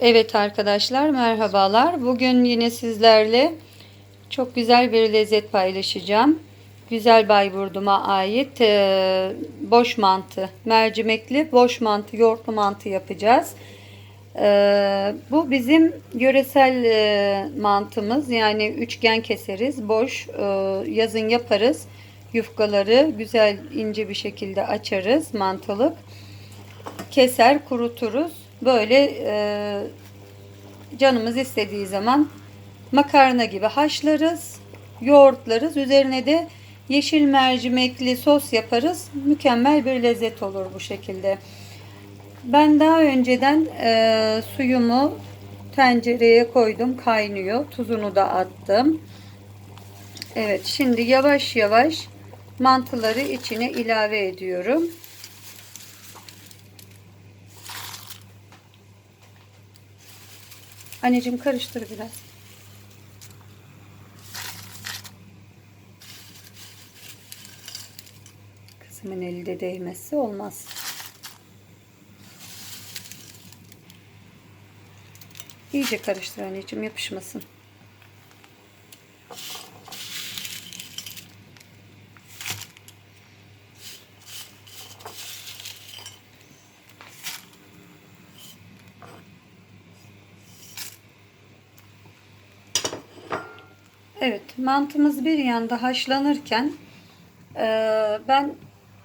Evet arkadaşlar merhabalar. Bugün yine sizlerle çok güzel bir lezzet paylaşacağım. Güzel Bayburdu'ma ait e, boş mantı, mercimekli boş mantı, yoğurtlu mantı yapacağız. E, bu bizim yöresel e, mantımız. Yani üçgen keseriz, boş e, yazın yaparız. Yufkaları güzel ince bir şekilde açarız mantılık keser kuruturuz. Böyle e, canımız istediği zaman makarna gibi haşlarız, yoğurtlarız. Üzerine de yeşil mercimekli sos yaparız. Mükemmel bir lezzet olur bu şekilde. Ben daha önceden e, suyumu tencereye koydum, kaynıyor. Tuzunu da attım. Evet, şimdi yavaş yavaş mantıları içine ilave ediyorum. Anneciğim karıştır biraz. Kızımın eli de değmezse olmaz. İyice karıştır anneciğim yapışmasın. Evet, mantımız bir yanda haşlanırken e, ben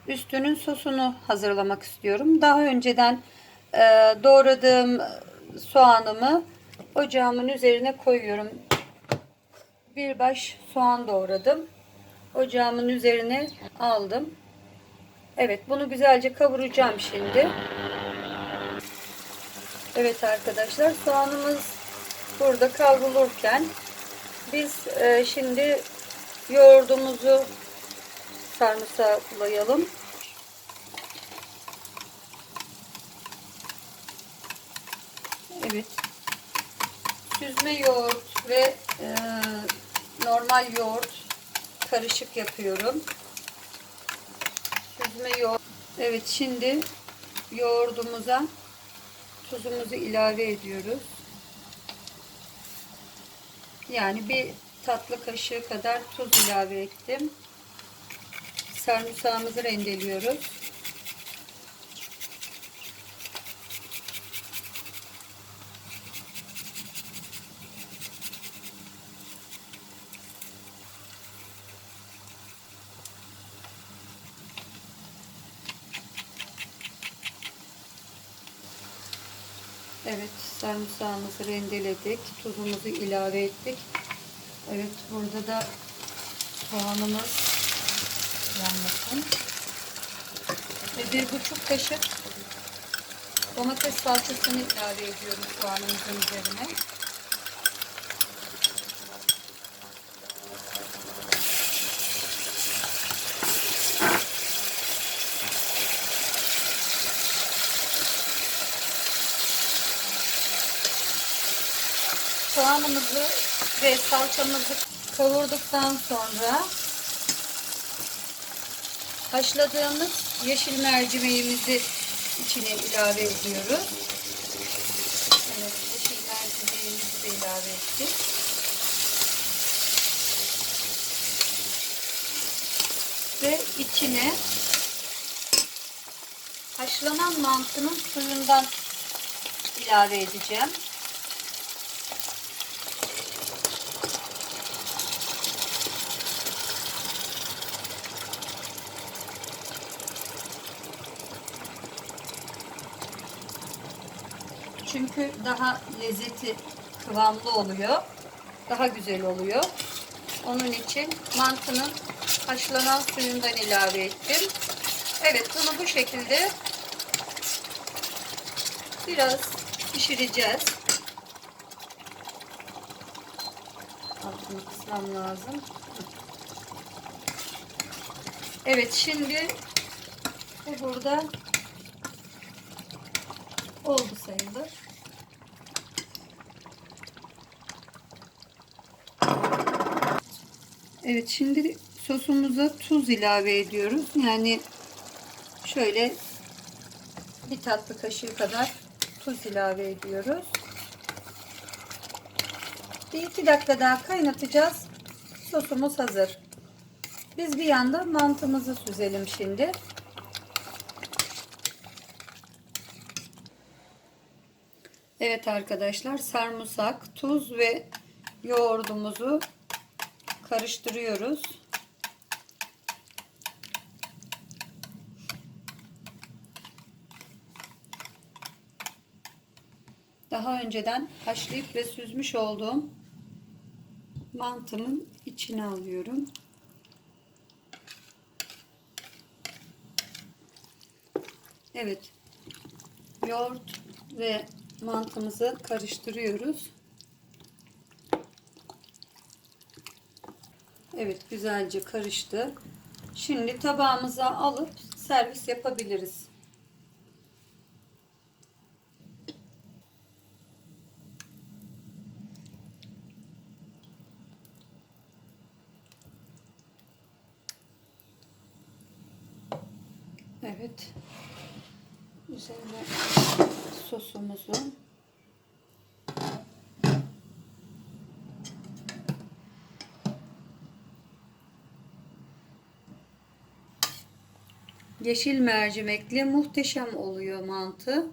üstünün sosunu hazırlamak istiyorum. Daha önceden e, doğradığım soğanımı ocağımın üzerine koyuyorum. Bir baş soğan doğradım. Ocağımın üzerine aldım. Evet, bunu güzelce kavuracağım şimdi. Evet arkadaşlar, soğanımız burada kavrulurken biz e, şimdi yoğurdumuzu sarımsaklayalım. Evet. Süzme yoğurt ve e, normal yoğurt karışık yapıyorum. Süzme yoğurt. Evet şimdi yoğurdumuza tuzumuzu ilave ediyoruz. Yani bir tatlı kaşığı kadar tuz ilave ettim. Sarımsağımızı rendeliyoruz. Evet, sarımsağımızı rendeledik. Tuzumuzu ilave ettik. Evet, burada da soğanımız yanmasın. Ve bir buçuk kaşık domates salçasını ilave ediyorum soğanımızın üzerine. Soğanımızı ve salçamızı kavurduktan sonra haşladığımız yeşil mercimeğimizi içine ilave ediyoruz. Evet, yeşil mercimeğimizi de ilave ettik. Ve içine haşlanan mantının suyundan ilave edeceğim. Çünkü daha lezzeti kıvamlı oluyor. Daha güzel oluyor. Onun için mantının haşlanan suyundan ilave ettim. Evet bunu bu şekilde biraz pişireceğiz. Altını kısmam lazım. Evet şimdi bu burada oldu sayılır. Evet şimdi sosumuza tuz ilave ediyoruz. Yani şöyle bir tatlı kaşığı kadar tuz ilave ediyoruz. Bir iki dakika daha kaynatacağız. Sosumuz hazır. Biz bir yanda mantımızı süzelim şimdi. Evet arkadaşlar sarımsak, tuz ve yoğurdumuzu karıştırıyoruz. Daha önceden haşlayıp ve süzmüş olduğum mantımın içine alıyorum. Evet. Yoğurt ve mantımızı karıştırıyoruz. Evet, güzelce karıştı. Şimdi tabağımıza alıp servis yapabiliriz. Evet. Üzerine sosumuzu yeşil mercimekli muhteşem oluyor mantı.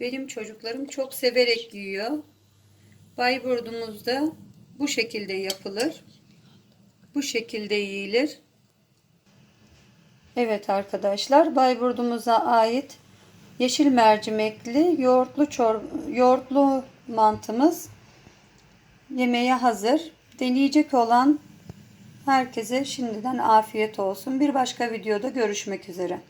Benim çocuklarım çok severek yiyor. Bayburt'umuzda bu şekilde yapılır. Bu şekilde yiyilir. Evet arkadaşlar Bayburt'umuza ait yeşil mercimekli yoğurtlu yoğurtlu mantımız yemeğe hazır. Deneyecek olan herkese şimdiden afiyet olsun. Bir başka videoda görüşmek üzere.